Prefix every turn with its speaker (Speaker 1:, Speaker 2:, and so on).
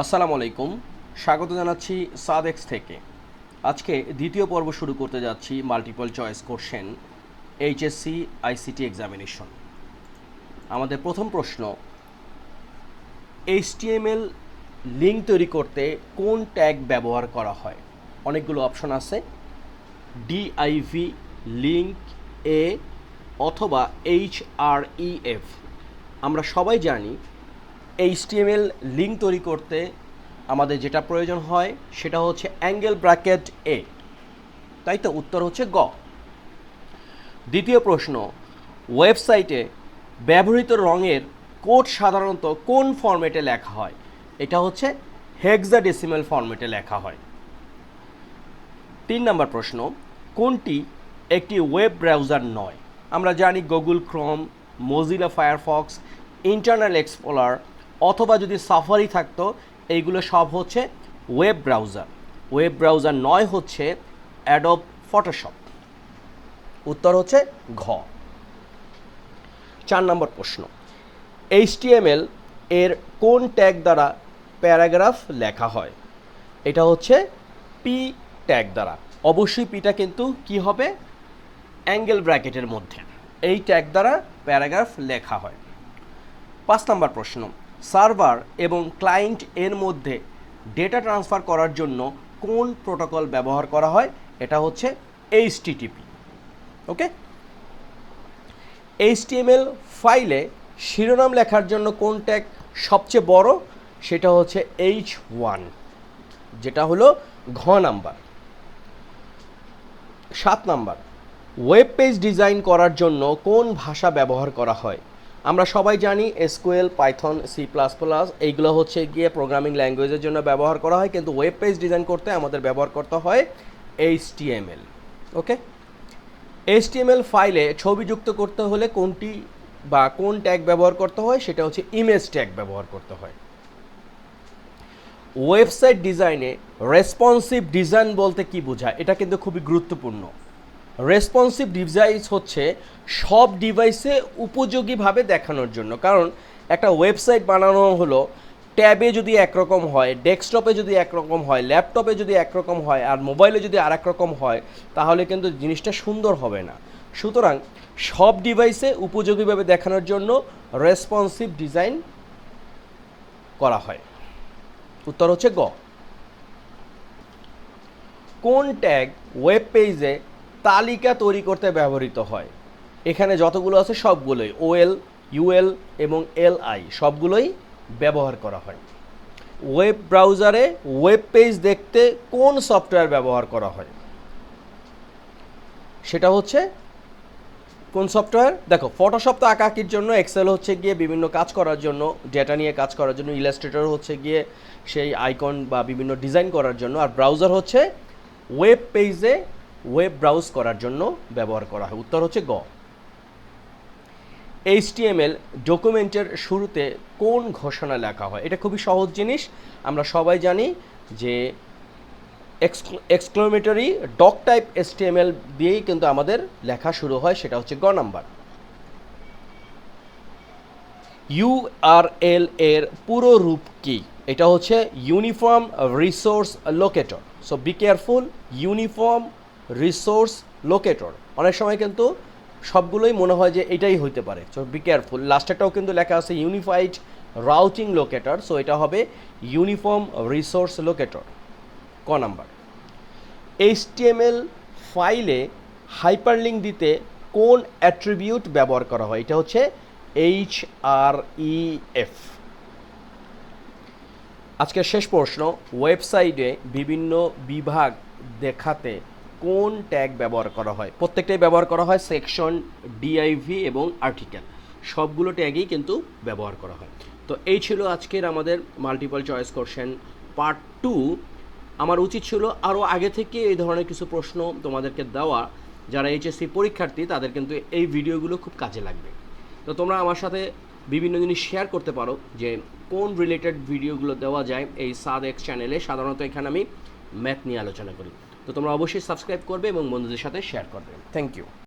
Speaker 1: আসসালামু আলাইকুম। স্বাগত জানাচ্ছি সাদেক্স থেকে। আজকে দ্বিতীয় পর্ব শুরু করতে যাচ্ছি multiple choice question HSC ICT examination আমাদের প্রথম প্রশ্ন এইচটিএমএল লিঙ্ক তৈরি করতে কোন ট্যাগ ব্যবহার করা হয়? অনেকগুলো অপশন আছে। ডিআইভি লিঙ্ক এ অথবা এইচ আর ই এফ আমরা সবাই জানি এইচটিএমএল লিঙ্ক তৈরি করতে আমাদের যেটা প্রয়োজন হয়, সেটা হচ্ছে অ্যাঙ্গেল ব্র্যাকেট এ তাই তো? উত্তর হচ্ছে গ। দ্বিতীয় প্রশ্ন ওয়েবসাইটে ব্যবহৃত রঙের কোড সাধারণত কোন ফরম্যাটে লেখা হয়? এটা হচ্ছে হেক্সাডেসিমাল ফরম্যাটে লেখা হয়। তিন নম্বর প্রশ্ন, কোনটি একটি ওয়েব ব্রাউজার নয়? আমরা জানি Google Chrome Mozilla Firefox internal explorer অথবা যদি সাফারি থাকতো, এইগুলো সব হচ্ছে ওয়েব ব্রাউজার। ওয়েব ব্রাউজার নয় হচ্ছে অ্যাডব ফটোশপ। উত্তর হচ্ছে ঘ। চার নম্বর প্রশ্ন। এইচটিএমএল এর কোন ট্যাগ দ্বারা প্যারাগ্রাফ লেখা হয়? এটা হচ্ছে পি ট্যাগ দ্বারা। অবশ্যই পিটা কিন্তু কি হবে? অ্যাঙ্গেল ব্র্যাকেটের মধ্যে। এই ট্যাগ দ্বারা প্যারাগ্রাফ লেখা হয়। পাঁচ নম্বর প্রশ্ন। সার্ভার এবং ক্লায়েন্ট এর মধ্যে ডেটা ট্রান্সফার করার জন্য কোন প্রোটোকল ব্যবহার করা হয়, এটা হচ্ছে এইচটিটিপি, ওকে? এইচটিএমএল ফাইলে শিরোনাম লেখার জন্য কোন ট্যাগ সবচেয়ে বড়, সেটা হচ্ছে এইচ ওয়ান, যেটা হলো ঘ নাম্বার। সাত নাম্বার, ওয়েব পেজ ডিজাইন করার জন্য কোন ভাষা ব্যবহার করা হয়? আমরা সবাই জানি SQL, Python C plus plus এইগুলো হচ্ছে গিয়ে প্রোগ্রামিং ল্যাঙ্গুয়েজের জন্য ব্যবহার করা হয়, কিন্তু ওয়েব পেজ ডিজাইন করতে আমাদের ব্যবহার করতে হয় এইচটিএমএল ওকে এইচটিএমএল ফাইলে ছবি যুক্ত করতে হলে কোনটি বা কোন ট্যাগ ব্যবহার করতে হয়, সেটা হচ্ছে ইমেজ ট্যাগ ব্যবহার করতে হয়। ওয়েবসাইট ডিজাইনে রেসপন্সিভ ডিজাইন বলতে কি বোঝায়? এটা কিন্তু খুবই গুরুত্বপূর্ণ। রেসপন্সিভ ডিভাইস হচ্ছে সব ডিভাইসে উপযোগীভাবে দেখানোর জন্য। কারণ একটা ওয়েবসাইট বানানো হলো ট্যাবে যদি একরকম হয় ডেস্কটপে যদি একরকম হয় ল্যাপটপে যদি একরকম হয়, আর মোবাইলে যদি আর রকম হয়, তাহলে কিন্তু জিনিসটা সুন্দর হবে না। সুতরাং সব ডিভাইসে উপযোগীভাবে দেখানোর জন্য রেসপন্সিভ ডিজাইন করা হয়। উত্তর হচ্ছে গ। কোন ট্যাগ ওয়েব পেজে তালিকা তৈরি করতে ব্যবহৃত হয়। এখানে যতগুলো আছে সবগুলোই ওএল ইউএল এবং এল আই সবগুলোই ব্যবহার করা হয়। ওয়েব ব্রাউজারে ওয়েব পেজ দেখতে কোন সফটওয়্যার ব্যবহার করা হয়? সেটা হচ্ছে কোন সফটওয়্যার? দেখো ফটোশপ তো আঁকাকির জন্য এক্সেল হচ্ছে গিয়ে বিভিন্ন কাজ করার জন্য ডেটা নিয়ে কাজ করার জন্য ইলাস্ট্রেটর হচ্ছে গিয়ে সেই আইকন বা বিভিন্ন ডিজাইন করার জন্য, আর ব্রাউজার হচ্ছে ওয়েব পেজে ওয়েব ব্রাউজ করার জন্য ব্যবহার করা হয়। উত্তর হচ্ছে গ। এইচটিএমএল ডকুমেন্টের শুরুতে কোন ঘোষণা লেখা হয়? এটা খুবই সহজ জিনিস। আমরা সবাই জানি যে এক্সক্লোমেটরি ডক টাইপ এসটিএমএল দিয়েই কিন্তু আমাদের লেখা শুরু হয়, সেটা হচ্ছে গ নাম্বার। ইউআরএল এর পুরো রূপ কি? এটা হচ্ছে uniform resource locator so be careful uniform resource locator অনেক সময় কিন্তু সবগুলোই মনে হয় যে এটাই হইতে পারে। সো বি কেয়ারফুল লাস্টেরটাও কিন্তু লেখা আছে ইউনিফাইড রাউটিং লোকেটর সো এটা হবে ইউনিফর্ম রিসোর্স লোকেটর ক নাম্বার? এইচটিএমএল ফাইলে হাইপারলিঙ্ক দিতে কোন অ্যাট্রিবিউট ব্যবহার করা হয়? এটা হচ্ছে এইচ আর ই এফ আজকের শেষ প্রশ্ন ওয়েবসাইটে বিভিন্ন বিভাগ দেখাতে কোন ট্যাগ ব্যবহার করা হয়? প্রত্যেকটাই ব্যবহার করা হয় সেকশন ডিআইভি এবং আর্টিকেল। সবগুলো ট্যাগই কিন্তু ব্যবহার করা হয়। তো এই ছিল আজকের আমাদের multiple choice question part two আমার উচিত ছিল আরও আগে থেকে এই ধরনের কিছু প্রশ্ন তোমাদেরকে দেওয়া। যারা এইচএসসি পরীক্ষার্থী, তাদের কিন্তু এই ভিডিওগুলো খুব কাজে লাগবে। তো তোমরা আমার সাথে বিভিন্ন জিনিস শেয়ার করতে পারো যে কোন রিলেটেড ভিডিওগুলো দেওয়া যায় এই সাদ এক্স চ্যানেলে সাধারণত এখানে আমি ম্যাথ নিয়ে আলোচনা করি। তো তোমরা অবশ্যই সাবস্ক্রাইব করবে এবং বন্ধুদের সাথে শেয়ার করবে। Thank you